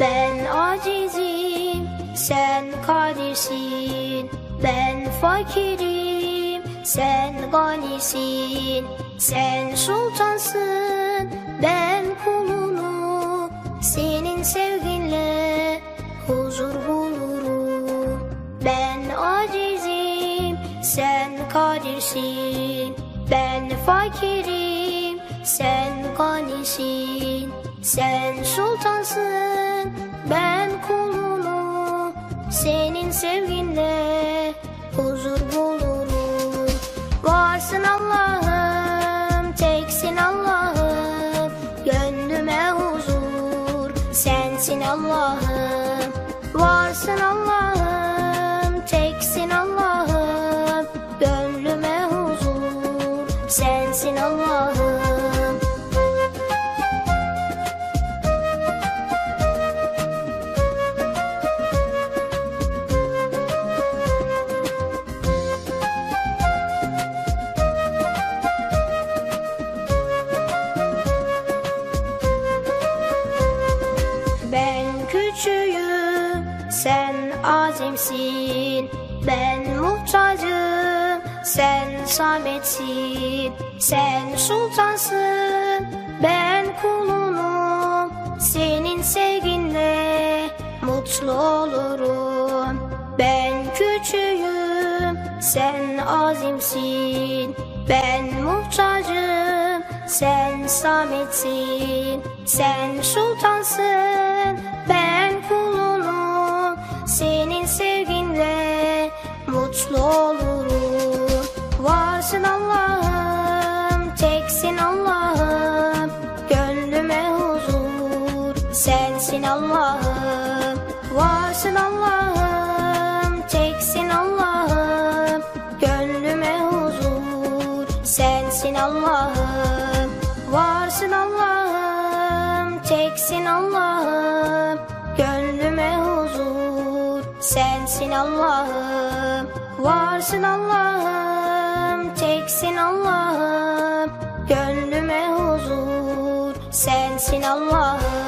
Ben acizim, sen kadirsin. Ben fakirim, sen ganisin. Sen sultansın, ben kulunu. Senin sevginle huzur bulurum. Ben acizim, sen kadirsin. Ben fakirim, sen ganisin. Sen sultansın, ben kulunu. Senin sevginle huzur bulurum. Varsın Allah'ım, teksin Allah'ım. Gönlüme huzur, sensin Allah'ım. Varsın Allah'ım, küçüğüm, sen azimsin. Ben muhtacım, sen sametsin. Sen sultansın, ben kulunum. Senin sevginle mutlu olurum. Ben küçüğüm, sen azimsin. Ben muhtacım, sen sametsin. Sen sultansın, sensin Allah'ım. Varsın Allah'ım, teksin Allah'ım. Gönlüme huzur, sensin Allah'ım. Varsın Allah'ım, teksin Allah'ım. Gönlüme huzur, sensin Allah'ım. Varsın Allah'ım, teksin Allah'ım. Gönlüme huzur, sensin Allah'ım.